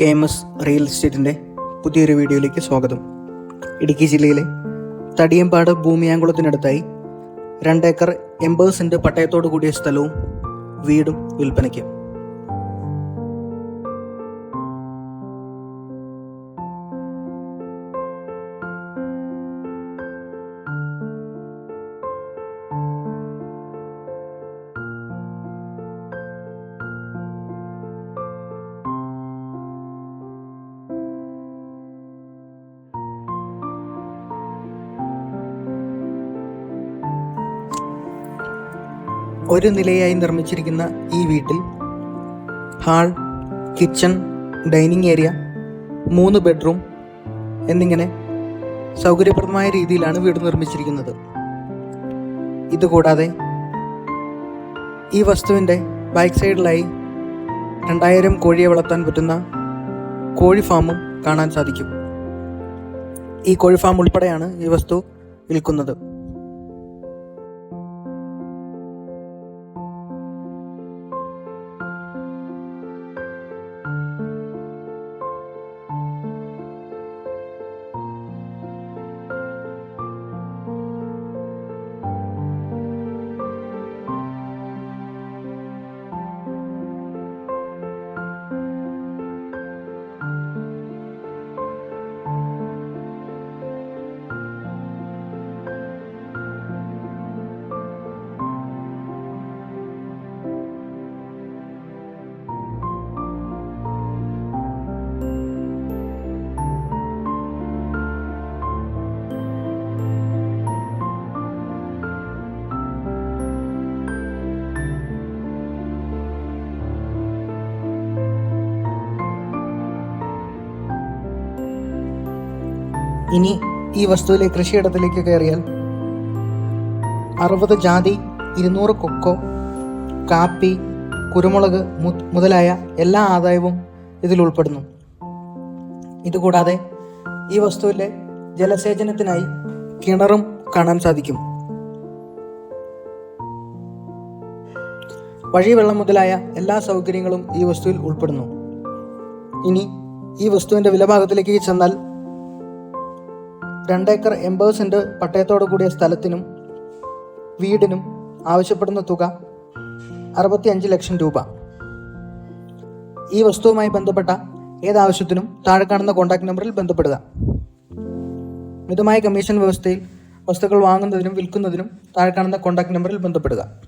K M S റിയൽ എസ്റ്റേറ്റിന്റെ പുതിയൊരു വീഡിയോയിലേക്ക് സ്വാഗതം. ഇടുക്കി ജില്ലയിലെ തടിയമ്പാട് ഭൂമിയാങ്കുളത്തിനടുത്തായി രണ്ടേക്കർ എൺപത് സെന്റ് പട്ടയത്തോടു കൂടിയ സ്ഥലവും വീടും വിൽപ്പനയ്ക്ക്. ഒരു നിലയായി നിർമ്മിച്ചിരിക്കുന്ന ഈ വീട്ടിൽ ഹാൾ കിച്ചൺ ഡൈനിങ് ഏരിയ മൂന്ന് ബെഡ്റൂം എന്നിങ്ങനെ സൗകര്യപ്രദമായ രീതിയിലാണ് വീട് നിർമ്മിച്ചിരിക്കുന്നത്. ഇതുകൂടാതെ ഈ വസ്തുവിന്റെ ബാക്ക് സൈഡിലായി രണ്ടായിരം കോഴിയെ വളർത്താൻ പറ്റുന്ന കോഴി ഫാമും കാണാൻ സാധിക്കും. ഈ കോഴി ഫാം ഉൾപ്പെടെയാണ് ഈ വസ്തു വിൽക്കുന്നത്. ഇനി ഈ വസ്തുവിലെ കൃഷിയിടത്തിലേക്ക് കയറിയാൽ അറുപത് ജാതി ഇരുന്നൂറ് കൊക്കോ കാപ്പി കുരുമുളക് മുതലായ എല്ലാ ആദായവും ഇതിൽ ഉൾപ്പെടുന്നു. ഇതുകൂടാതെ ഈ വസ്തുവിലെ ജലസേചനത്തിനായി കിണറും കാണാൻ സാധിക്കും. വഴിവെള്ളം മുതലായ എല്ലാ സൗകര്യങ്ങളും ഈ വസ്തുവിൽ ഉൾപ്പെടുന്നു. ഇനി ഈ വസ്തുവിന്റെ വിലഭാഗത്തിലേക്ക് ചെന്നാൽ രണ്ടേക്കർ എൺപത് സെന്റ് പട്ടയത്തോടു കൂടിയ സ്ഥലത്തിനും വീടിനും ആവശ്യപ്പെടുന്ന തുക അറുപത്തി അഞ്ച് ലക്ഷം രൂപ. ഈ വസ്തുവുമായി ബന്ധപ്പെട്ട ഏതാവശ്യത്തിനും താഴെ കാണുന്ന കോൺടാക്ട് നമ്പറിൽ ബന്ധപ്പെടുക. മിതമായ കമ്മീഷൻ വ്യവസ്ഥയിൽ വസ്തുക്കൾ വാങ്ങുന്നതിനും വിൽക്കുന്നതിനും താഴെ കാണുന്ന കോൺടാക്ട് നമ്പറിൽ ബന്ധപ്പെടുക.